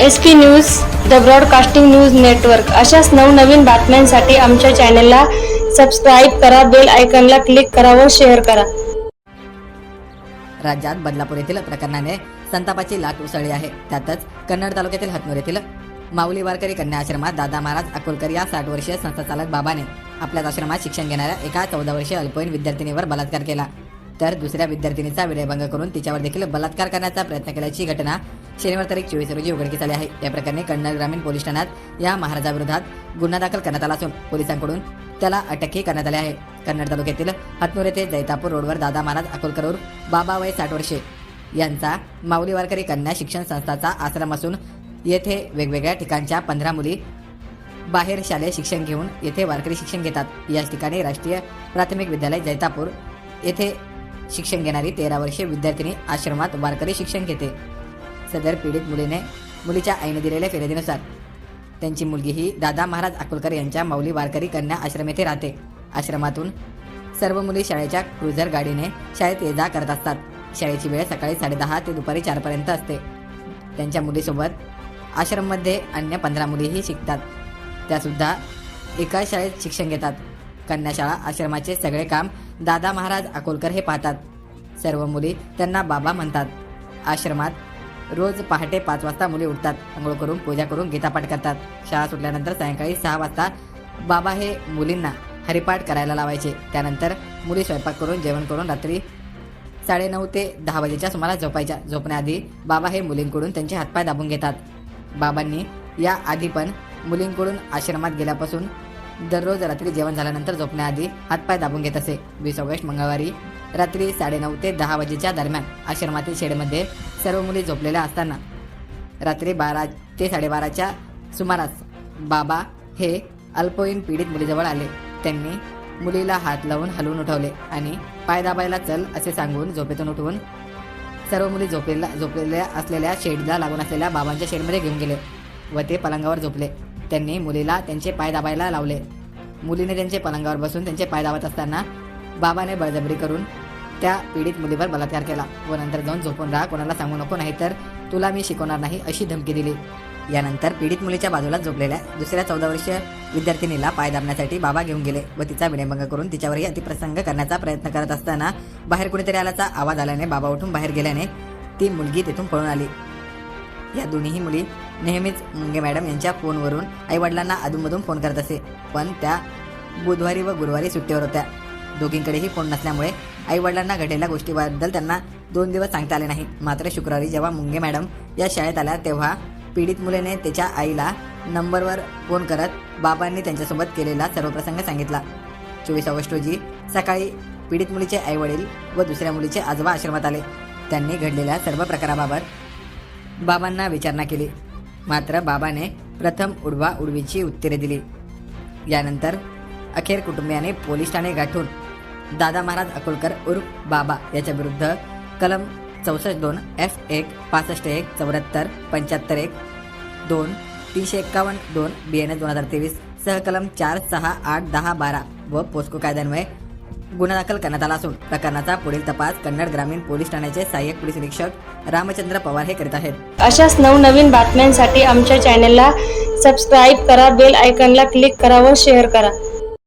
S P news the broadcasting news network अशाच नवनवीन बातम्यांसाठी आमच्या चॅनलला सबस्क्राईब करा बेल आयकॉनला क्लिक करा व शेअर करा. राज्यात बदलापूर येथील प्रकरणाने संतापाची लाट उसळली आहे. त्यातच कन्नड तालुक्यातील हतनूर येथील माऊली वारकरी कन्या आश्रमात दादा महाराज अकोलकर या साठ वर्षीय संस्थाचालक बाबाने आपल्याच आश्रमात शिक्षण घेणाऱ्या एका चौदा वर्षीय अल्पवयीन विद्यार्थिनीवर बलात्कार केला. तर दुसऱ्या विद्यार्थिनीचा विनयभंग करून तिच्यावर देखील बलात्कार करण्याचा प्रयत्न केल्याची घटना शनिवार तारीख चोवीस रोजी उघडकीस आली आहे. या प्रकरणी कन्नड ग्रामीण पोलीस ठाण्यात या महाराजाविरोधात गुन्हा दाखल करण्यात आला असून पोलिसांकडून त्याला अटकही करण्यात आली आहे. कन्नड तालुक्यातील हतनूर येथे जैतापूर रोडवर दादा महाराज अकोलकरूर बाबा वय साठ वर्षे यांचा माऊली वारकरी कन्या शिक्षण संस्थाचा आश्रम असून येथे वेगवेगळ्या ठिकाणच्या पंधरा मुली बाहेर शालेय शिक्षण घेऊन येथे वारकरी शिक्षण घेतात. याच ठिकाणी राष्ट्रीय प्राथमिक विद्यालय जैतापूर येथे शिक्षण घेणारी तेरा वर्षीय विद्यार्थिनी आश्रमात वारकरी शिक्षण घेते. सदर पीडित मुलीने मुलीच्या आईने दिलेल्या फिर्यादीनुसार त्यांची मुलगी ही दादा महाराज अकोलकर यांच्या माऊली वारकरी कन्या आश्रम येथे राहते. आश्रमातून सर्व मुली शाळेच्या क्रुझर गाडीने शाळेत ये जा करत असतात. शाळेची वेळ सकाळी साडेदहा ते दुपारी चारपर्यंत असते. त्यांच्या मुलीसोबत आश्रममध्ये अन्य पंधरा मुलीही शिकतात. त्यासुद्धा एकाच शाळेत शिक्षण घेतात. कन्याशाळा आश्रमाचे सगळे काम दादा महाराज अकोलकर हे पाहतात. सर्व मुली त्यांना बाबा म्हणतात. आश्रमात रोज पहाटे पाच वाजता मुली उठतात. आंघोळ करून पूजा करून गीतापाठ करतात. शाळा सुटल्यानंतर सायंकाळी सहा वाजता बाबा हे मुलींना हरिपाठ करायला लावायचे. त्यानंतर मुली स्वयंपाक करून जेवण करून रात्री साडेनऊ ते दहा वाजेच्या सुमारास झोपायच्या. झोपण्याआधी बाबा हे मुलींकडून त्यांचे हातपाय दाबून घेतात. बाबांनी या आधी पण मुलींकडून आश्रमात गेल्यापासून दररोज रात्री जेवण झाल्यानंतर झोपण्याआधी हातपाय दाबून घेत असे. वीस ऑगस्ट मंगळवारी रात्री साडेनऊ ते दहा वाजेच्या दरम्यान आश्रमातील शेडमध्ये सर्व मुली झोपलेल्या असताना रात्री बारा ते साडेबाराच्या सुमारास बाबा हे अल्पवयीन पीडित मुलीजवळ आले. त्यांनी मुलीला हात लावून हलवून उठवले आणि पाय दाबायला चल असे सांगून झोपेतून उठवून सर्व मुली झोपलेल्या झोपलेल्या असलेल्या शेडला लागून असलेल्या बाबांच्या शेडमध्ये घेऊन गेले व ते पलंगावर झोपले. त्यांनी मुलीला त्यांचे पाय दाबायला लावले. मुलीने त्यांचे पलंगावर बसून त्यांचे पाय दाबत असताना बाबाने बळजबरी करून त्या पीडित मुलीवर बलात्कार केला व नंतर जाऊन झोपून राहा कोणाला सांगू नको नाही तर तुला मी शिकवणार नाही अशी धमकी दिली. यानंतर पीडित मुलीच्या बाजूला झोपलेल्या दुसऱ्या चौदा वर्षीय विद्यार्थिनीला पाय दाबण्यासाठी बाबा घेऊन गेले व तिचा विनयभंग करून तिच्यावरही अतिप्रसंग करण्याचा प्रयत्न करत असताना बाहेर कुणीतरी आल्याचा आवाज आल्याने बाबा उठून बाहेर गेल्याने ती मुलगी तिथून पळून आली. या दोन्हीही मुली नेहमीच मुंगे मॅडम यांच्या फोनवरून आईवडिलांना अधूनमधून फोन करत असे. पण त्या बुधवारी व गुरुवारी सुट्टीवर होत्या. दोघींकडेही फोन नसल्यामुळे आईवडिलांना घडलेल्या गोष्टीबद्दल त्यांना दोन दिवस सांगता आले नाही. मात्र शुक्रवारी जेव्हा मुंगे मॅडम या शाळेत आल्या तेव्हा पीडित मुलीने त्याच्या आईला नंबरवर फोन करत बाबांनी त्यांच्यासोबत केलेला सर्व प्रसंग सांगितला. चोवीस ऑगस्ट रोजी सकाळी पीडित मुलीचे आईवडील व दुसऱ्या मुलीचे आजोबा आश्रमात आले. त्यांनी घडलेल्या सर्व प्रकाराबाबत बाबांना विचारणा केली. मात्र बाबाने प्रथम उडवा उडवीची उत्तरे दिली. यानंतर अखेर कुटुंबियाने पोलीस ठाणे गाठून दादा महाराज अकोलकर उर्फ बाबा याच्या विरुद्ध कलम चौसष्ट दोन एफ एक पासष्ट एक चौऱ्याहत्तर पंच्याहत्तर एक दोन तीनशे एक्कावन्न दोन बी एन एस दोन हजार तेवीस सहकलम चार सहा आठ दहा बारा व पोस्को कायद्यान्वये गुन्हा दाखल करण्यात आला असून प्रकरणाचा पुढील तपास कन्नड ग्रामीण पोलीस ठाण्याचे सहाय्यक पोलीस निरीक्षक रामचंद्र पवार हे करीत आहेत. अशाच नवनवीन बातम्यांसाठी आमच्या चॅनलला सबस्क्राईब करा बेल आयकॉनला क्लिक करा व शेअर करा.